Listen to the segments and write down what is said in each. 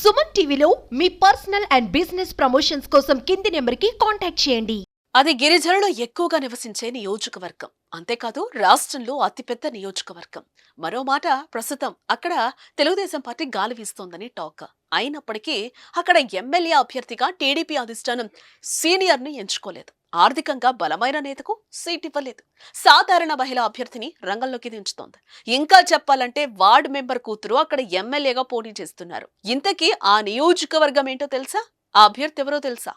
సుమన్ టీవీలో మీ personal and business promotions కోసం కింది నెంబర్కి కాంటాక్ట్ చేయండి. అది గిరిజనులు ఎక్కువగా నివసించే నియోజకవర్గం. అంతేకాదు రాష్ట్రంలో అతిపెద్ద నియోజకవర్గం. మరో మాట ప్రస్తుతం అక్కడ తెలుగుదేశం పార్టీ గాలి వీస్తోందని టాక్. అయినప్పటికీ అక్కడ ఎమ్మెల్యే అభ్యర్థిగా టీడీపీ అధిష్టానం సీనియర్ను ఎంచుకోలేదు. ఆర్థికంగా బలమైన నేతకు సీట్ ఇవ్వలేదు. సాధారణ మహిళా అభ్యర్థిని రంగంలోకి దించుతోంది. ఇంకా చెప్పాలంటే వార్డ్ మెంబర్ కూతురు అక్కడ ఎమ్మెల్యేగా పోటీ చేస్తున్నారు. ఇంతకీ ఆ నియోజకవర్గం ఏంటో తెలుసా? ఆ అభ్యర్థి ఎవరో తెలుసా?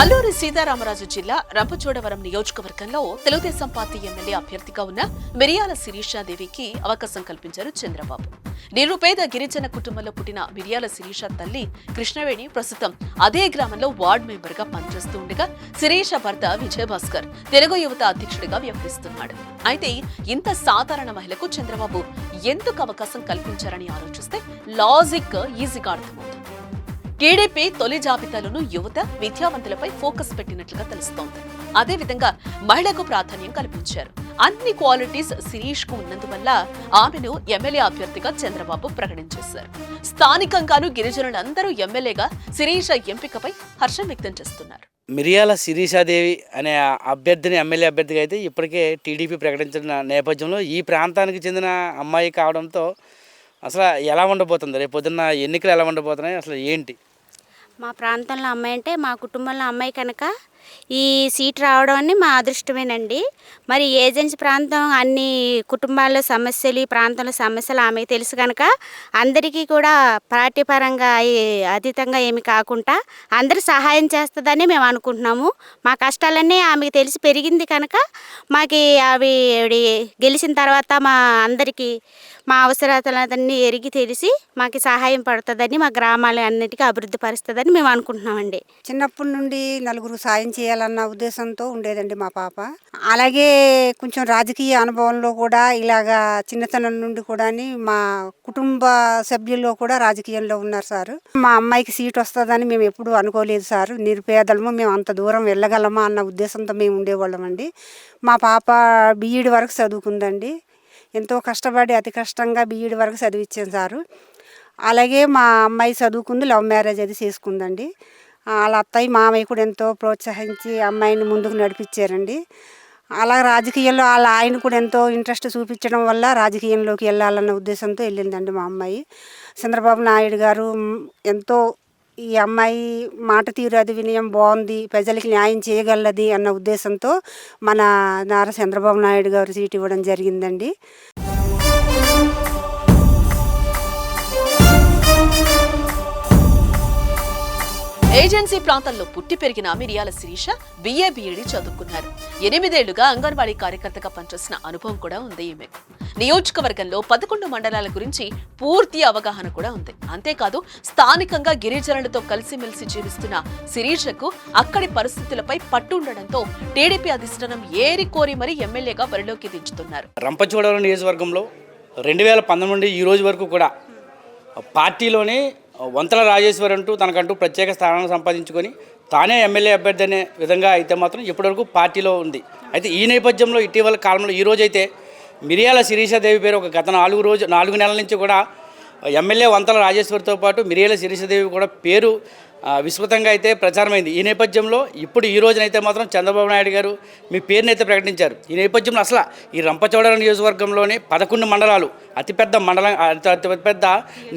అల్లూరి సీతారామరాజు జిల్లా రంపచోడవరం నియోజకవర్గంలో తెలుగుదేశం పార్టీ ఎమ్మెల్యే అభ్యర్థిగా ఉన్న మిరియాల శిరీషాదేవికి అవకాశం కల్పించారు చంద్రబాబు. నిరుపేద గిరిజన కుటుంబంలో పుట్టిన మిరియాల శిరీష తల్లి కృష్ణవేణి ప్రస్తుతం అదే గ్రామంలో వార్డ్ మెంబర్గా పనిచేస్తూ ఉండగా శిరీష భర్త విజయభాస్కర్ తెలుగు యువత అధ్యక్షుడిగా వ్యవహరిస్తున్నాడు. అయితే ఇంత సాధారణ మహిళకు చంద్రబాబు ఎందుకు అవకాశం కల్పించారని ఆలోచిస్తే లాజిక్ ఈజీగా అర్థమవుతుంది. టీడీపీ తొలి జాబితాలోను యువత విద్యావంతులపై ఫోకస్ పెట్టినట్లుగా తెలుస్తోంది. అదేవిధంగా మహిళకు ప్రాధాన్యం కల్పించారు. అన్ని క్వాలిటీస్ శిరీష్కు ఉన్నందువల్ల ఆమెను ఎమ్మెల్యే అభ్యర్థిగా చంద్రబాబు ప్రకటించేశారు. స్థానికంగాను గిరిజనులందరూ ఎమ్మెల్యేగా శిరీష ఎంపికపై హర్షం వ్యక్తం చేస్తున్నారు. మిరియాల శిరీషాదేవి అనే అభ్యర్థిని ఎమ్మెల్యే అభ్యర్థిగా అయితే ఇప్పటికే టీడీపీ ప్రకటించిన నేపథ్యంలో ఈ ప్రాంతానికి చెందిన అమ్మాయి కావడంతో అసలు ఎలా ఉండబోతుంది? రేపు పొద్దున్న ఎన్నికలు ఎలా ఉండబోతున్నాయి? అసలు ఏంటి? మా ప్రాంతంలో అమ్మాయి అంటే మా కుటుంబంలో అమ్మాయి కనుక ఈ సీట్ రావడం అని మా అదృష్టమేనండి. మరి ఏజెన్సీ ప్రాంతం అన్ని కుటుంబాల్లో సమస్యలు ఈ ప్రాంతంలో సమస్యలు ఆమెకు తెలుసు కనుక అందరికీ కూడా పార్టీపరంగా అతీతంగా ఏమి కాకుండా అందరు సహాయం చేస్తుందని మేము అనుకుంటున్నాము. మా కష్టాలన్నీ ఆమెకు తెలిసి పెరిగింది కనుక మాకు అవి గెలిచిన తర్వాత మా అందరికీ మా అవసరాలన్నీ ఎరిగి తెలిసి మాకు సహాయం పడుతుందని మా గ్రామాలన్నిటికీ అభివృద్ధి పరుస్తుందని మేము అనుకుంటున్నామండి. చిన్నప్పటి నుండి నలుగురు సాయం చేయాలన్న ఉద్దేశంతో ఉండేదండి మా పాప. అలాగే కొంచెం రాజకీయ అనుభవంలో కూడా ఇలాగా చిన్నతనం నుండి కూడా మా కుటుంబ సభ్యుల్లో కూడా రాజకీయంలో ఉన్నారు సార్. మా అమ్మాయికి సీట్ వస్తుందని మేము ఎప్పుడూ అనుకోలేదు సార్. నిరుపేదలము మేము అంత దూరం వెళ్ళగలమా అన్న ఉద్దేశంతో మేము ఉండేవాళ్ళమండి. మా పాప బీఈడి వరకు చదువుకుందండి. ఎంతో కష్టపడి అతి కష్టంగా బీఈడి వరకు చదివించాను సారు. అలాగే మా అమ్మాయి చదువుకుంది లవ్ మ్యారేజ్ అది చేసుకుందండి. వాళ్ళ అత్తయ్య మామయ్య కూడా ఎంతో ప్రోత్సహించి అమ్మాయిని ముందుకు నడిపించారండి. అలా రాజకీయాల్లో వాళ్ళ ఆయన కూడా ఎంతో ఇంట్రెస్ట్ చూపించడం వల్ల రాజకీయంలోకి వెళ్ళాలన్న ఉద్దేశంతో వెళ్ళిందండి మా అమ్మాయి. చంద్రబాబు నాయుడు గారు ఎంతో ఈ అమ్మాయి మాట తీరు అది వినయం బాగుంది ప్రజలకి న్యాయం చేయగలది అన్న ఉద్దేశంతో మన నారా చంద్రబాబు నాయుడు గారు సీట్ ఇవ్వడం జరిగిందండి. ఏజెన్సీ ప్రాంతంలో పుట్టి పెరిగిన మిరియాల శిరీష బిఏ బిఈడి చదువుకున్నారు. ఎనిమిదేళ్ళుగా అంగన్వాడీ కార్యకర్తగా పనిచేసిన అనుభవం కూడా ఉంది ఈమెకు. నియోజకవర్గంలో పదకొండు మండలాల గురించి పూర్తి అవగాహన కూడా ఉంది. అంతేకాదు స్థానికంగా గిరిజనులతో కలిసిమెలిసి జీవిస్తున్న శిరీషకు అక్కడి పరిస్థితులపై పట్టు ఉండడంతో టీడీపీ అధిష్టానం ఏరి కోరి మరీ ఎమ్మెల్యేగా బరిలోకి దించుతున్నారు. రంపచోడవరం నియోజకవర్గంలో రెండు వేల పంతొమ్మిది ఈ రోజు వరకు కూడా పార్టీలోనే వంతల రాజేశ్వరి అంటూ తనకంటూ ప్రత్యేక స్థానాన్ని సంపాదించుకొని తానే ఎమ్మెల్యే అభ్యర్థి అనే విధంగా అయితే మాత్రం ఇప్పటివరకు పార్టీలో ఉంది. అయితే ఈ నేపథ్యంలో ఇటీవల కాలంలో ఈ రోజైతే మిరియాల శిరీషాదేవి పేరు ఒక గత నాలుగు రోజు నాలుగు నెలల నుంచి కూడా ఎమ్మెల్యే వంతల రాజేశ్వరితో పాటు మిరియాల శిరీషాదేవి కూడా పేరు విస్తృతంగా అయితే ప్రచారమైంది. ఈ నేపథ్యంలో ఇప్పుడు ఈ రోజునైతే మాత్రం చంద్రబాబు నాయుడు గారు మీ పేరుని అయితే ప్రకటించారు. ఈ నేపథ్యంలో అసలు ఈ రంపచోడవరం నియోజకవర్గంలోని పదకొండు మండలాలు అతిపెద్ద మండలం అతిపెద్ద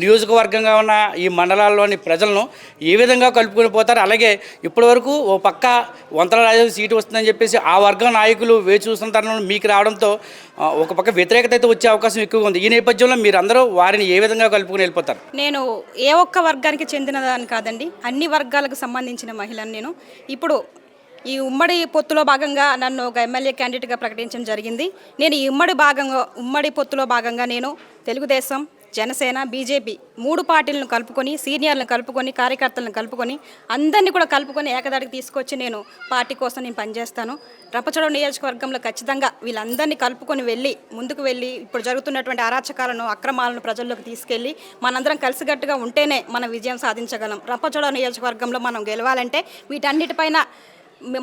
నియోజకవర్గంగా ఉన్న ఈ మండలాల్లోని ప్రజలను ఏ విధంగా కలుపుకొని పోతారు? అలాగే ఇప్పటివరకు ఓ పక్క వంతల రాజు సీటు వస్తుందని చెప్పేసి ఆ వర్గం నాయకులు వేచి చూస్తున్న తరుణంలో మీకు రావడంతో ఒక పక్క వ్యతిరేకత అయితే వచ్చే అవకాశం ఎక్కువగా ఉంది. ఈ నేపథ్యంలో మీరందరూ వారిని ఏ విధంగా కలుపుకొని వెళ్ళిపోతారు? నేను ఏ ఒక్క వర్గానికి చెందినదాన్ని కాదండి. అన్ని అన్ని వర్గాలకు సంబంధించిన మహిళను నేను. ఇప్పుడు ఈ ఉమ్మడి పొత్తులో భాగంగా నన్ను ఒక ఎమ్మెల్యే క్యాండిడేట్గా ప్రకటించడం జరిగింది. నేను ఈ ఉమ్మడి భాగంగా ఉమ్మడి పొత్తులో భాగంగా నేను తెలుగుదేశం జనసేన బీజేపీ మూడు పార్టీలను కలుపుకొని సీనియర్లను కలుపుకొని కార్యకర్తలను కలుపుకొని అందరినీ కూడా కలుపుకొని ఏకదాటికి తీసుకొచ్చి నేను పార్టీ కోసం నేను పనిచేస్తాను. రంపచోడవరం నియోజకవర్గంలో ఖచ్చితంగా వీళ్ళందరినీ కలుపుకొని వెళ్ళి ముందుకు వెళ్ళి ఇప్పుడు జరుగుతున్నటువంటి అరాచకాలను అక్రమాలను ప్రజల్లోకి తీసుకెళ్ళి మనందరం కలిసికట్టుగా ఉంటేనే మనం విజయం సాధించగలం. రంపచోడవరం నియోజకవర్గంలో మనం గెలవాలంటే వీటన్నిటిపైన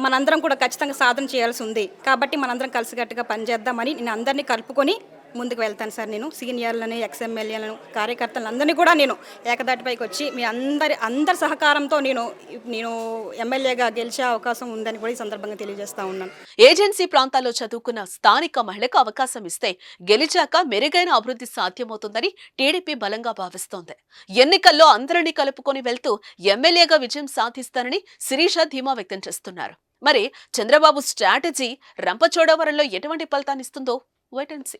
మనందరం కూడా ఖచ్చితంగా సాధన చేయాల్సి ఉంది. కాబట్టి మనందరం కలిసికట్టుగా పనిచేద్దామని నేను అందరినీ కలుపుకొని ముందుకు వెళ్తాను సార్ నేను. సీనియర్లను ఎక్స్ఎమ్మెల్యేలను కార్యకర్తలను అందరినీ కూడా నేను ఏకదాటిపైకి వచ్చి మీ అందరి అందరి సహకారంతో నేను నేను ఎమ్మెల్యేగా గెలిచే అవకాశం ఉందని కూడా ఈ సందర్భంగా తెలియజేస్తా ఉన్నాను. ఏజెన్సీ ప్రాంతాల్లో చదువుకున్న స్థానిక మహిళకు అవకాశం ఇస్తే గెలిచాక మెరుగైన అభివృద్ధి సాధ్యమవుతుందని టీడీపీ బలంగా భావిస్తోంది. ఎన్నికల్లో అందరినీ కలుపుకొని వెళ్తూ ఎమ్మెల్యేగా విజయం సాధిస్తానని శిరీష ధీమా వ్యక్తం చేస్తున్నారు. మరి చంద్రబాబు స్ట్రాటజీ రంపచోడవరంలో ఎటువంటి ఫలితాన్నిస్తుందో వైటెన్సీ